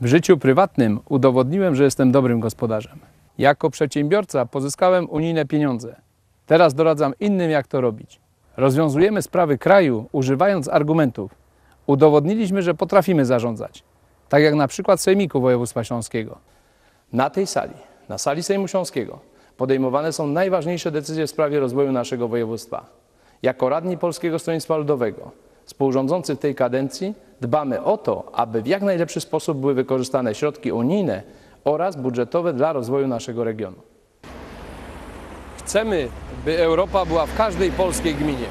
W życiu prywatnym udowodniłem, że jestem dobrym gospodarzem. Jako przedsiębiorca pozyskałem unijne pieniądze. Teraz doradzam innym, jak to robić. Rozwiązujemy sprawy kraju używając argumentów. Udowodniliśmy, że potrafimy zarządzać. Tak jak na przykład Sejmiku Województwa Śląskiego. Na tej sali, na sali Sejmu Śląskiego, podejmowane są najważniejsze decyzje w sprawie rozwoju naszego województwa. Jako radni Polskiego Stronnictwa Ludowego, współrządzący tej kadencji, dbamy o to, aby w jak najlepszy sposób były wykorzystane środki unijne oraz budżetowe dla rozwoju naszego regionu. Chcemy, by Europa była w każdej polskiej gminie.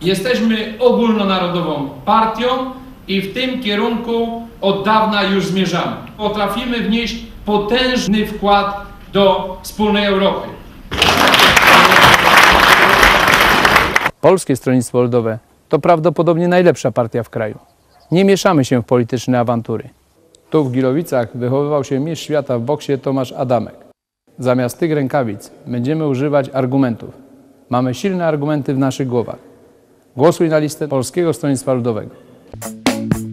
Jesteśmy ogólnonarodową partią i w tym kierunku od dawna już zmierzamy. Potrafimy wnieść potężny wkład do wspólnej Europy. Polskie Stronnictwo Ludowe to prawdopodobnie najlepsza partia w kraju. Nie mieszamy się w polityczne awantury. Tu w Gilowicach wychowywał się mistrz świata w boksie Tomasz Adamek. Zamiast tych rękawic będziemy używać argumentów. Mamy silne argumenty w naszych głowach. Głosuj na listę Polskiego Stronnictwa Ludowego. thank you